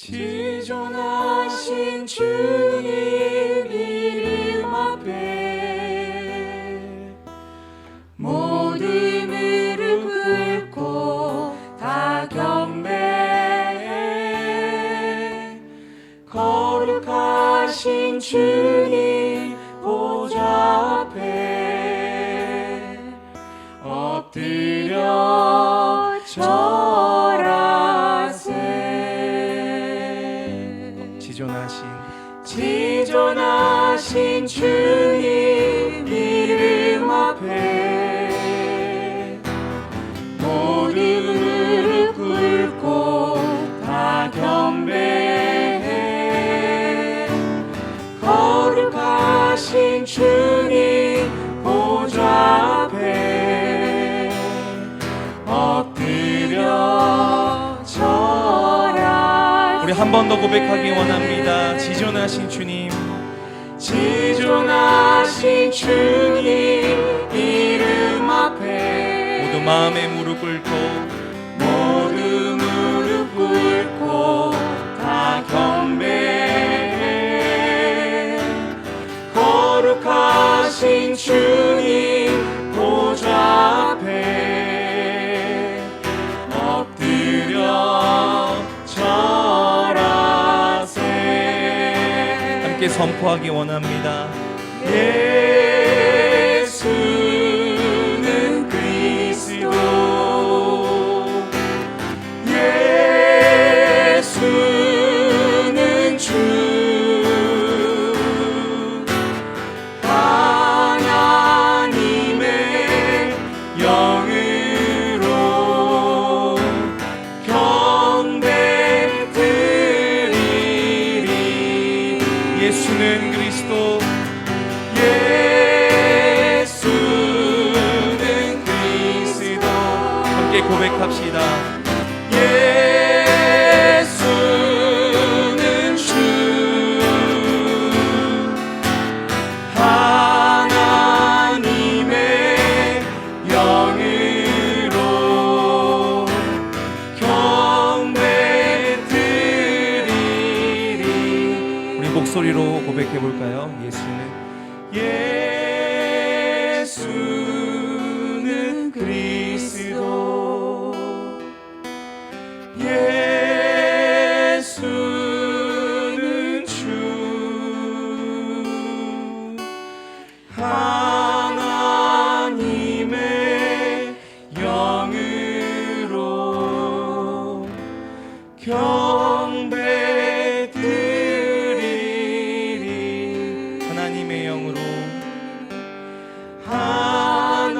지존하신 주님 이름 앞에 모든 무릎 꿇고 다 경배해. 거룩하신 주님 보좌 앞에 엎드려 지존하신 지존하신 주님 우리 한 번 더 고백하기 원합니다. 지존하신 주님, 지존하신 주님 이름 앞에 모두 마음의 무릎 꿇고 모두 무릎 꿇고 다 경배해. 거룩하신 주 함께 선포하기 원합니다. 예 예수는 그리스도, 예수는 그리스도 함께 고백합시다. 목소리로 고백해 볼까요? 예수는 예수는 그리스도 예수는 주 하나님의 영으로 경 하나님의 영으로 하나님의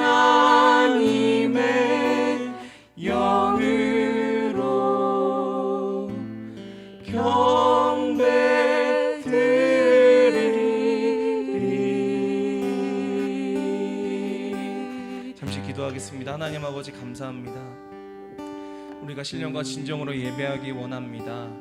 영으로 경배 드리리 잠시 기도하겠습니다. 하나님 아버지 감사합니다. 우리가 신령과 진정으로 예배하기 원합니다.